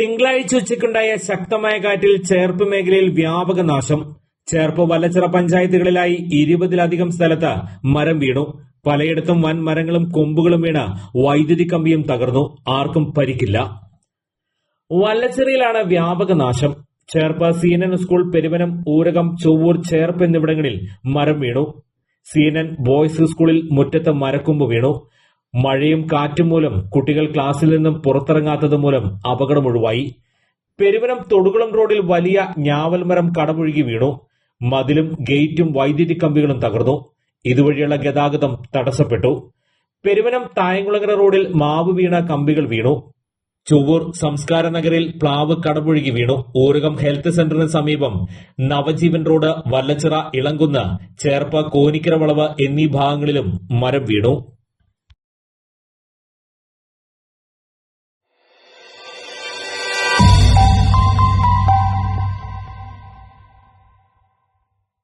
തിങ്കളാഴ്ച ഉച്ചയ്ക്കുണ്ടായ ശക്തമായ കാറ്റിൽ ചേർപ്പ് മേഖലയിൽ വ്യാപക നാശം. ചേർപ്പ് വല്ലച്ചിറ പഞ്ചായത്തുകളിലായി ഇരുപതിലധികം സ്ഥലത്ത് മരം വീണു. പലയിടത്തും വൻ മരങ്ങളും കൊമ്പുകളും വീണ് വൈദ്യുതി കമ്പിയും തകർന്നു. ആർക്കും പരിക്കില്ല. വല്ലച്ചിറയിലാണ് വ്യാപക നാശം. ചേർപ്പ് സീനൻ സ്കൂൾ പെരുവനം ഊരകം ചൊവ്വൂർ ചേർപ്പ് എന്നിവിടങ്ങളിൽ മരം വീണു. സീനൻ ബോയ്സ് സ്കൂളിൽ മുറ്റത്ത് മരക്കൊമ്പ് വീണു. മഴയും കാറ്റും മൂലം കുട്ടികൾ ക്ലാസ്സിൽ നിന്നും പുറത്തിറങ്ങാത്തത് മൂലം അപകടം ഒഴിവായി. പെരുവനം തൊടുകുളം റോഡിൽ വലിയ ഞാവൽ മരം വീണു. മതിലും ഗേറ്റും വൈദ്യുതി കമ്പികളും തകർന്നു. ഇതുവഴിയുള്ള ഗതാഗതം തടസ്സപ്പെട്ടു. പെരുവനം തായങ്കുളങ്ങര റോഡിൽ മാവ് വീണ കമ്പികൾ വീണു. ചൊവ്വൂർ സംസ്കാര നഗറിൽ പ്ലാവ് കടപുഴുകി വീണു. ഊരകം ഹെൽത്ത് സെന്ററിന് സമീപം നവജീവൻ റോഡ് വല്ലച്ചിറ ഇളങ്കുന്ന് ചേർപ്പ് കോനിക്കര വളവ് എന്നീ ഭാഗങ്ങളിലും മരം വീണു.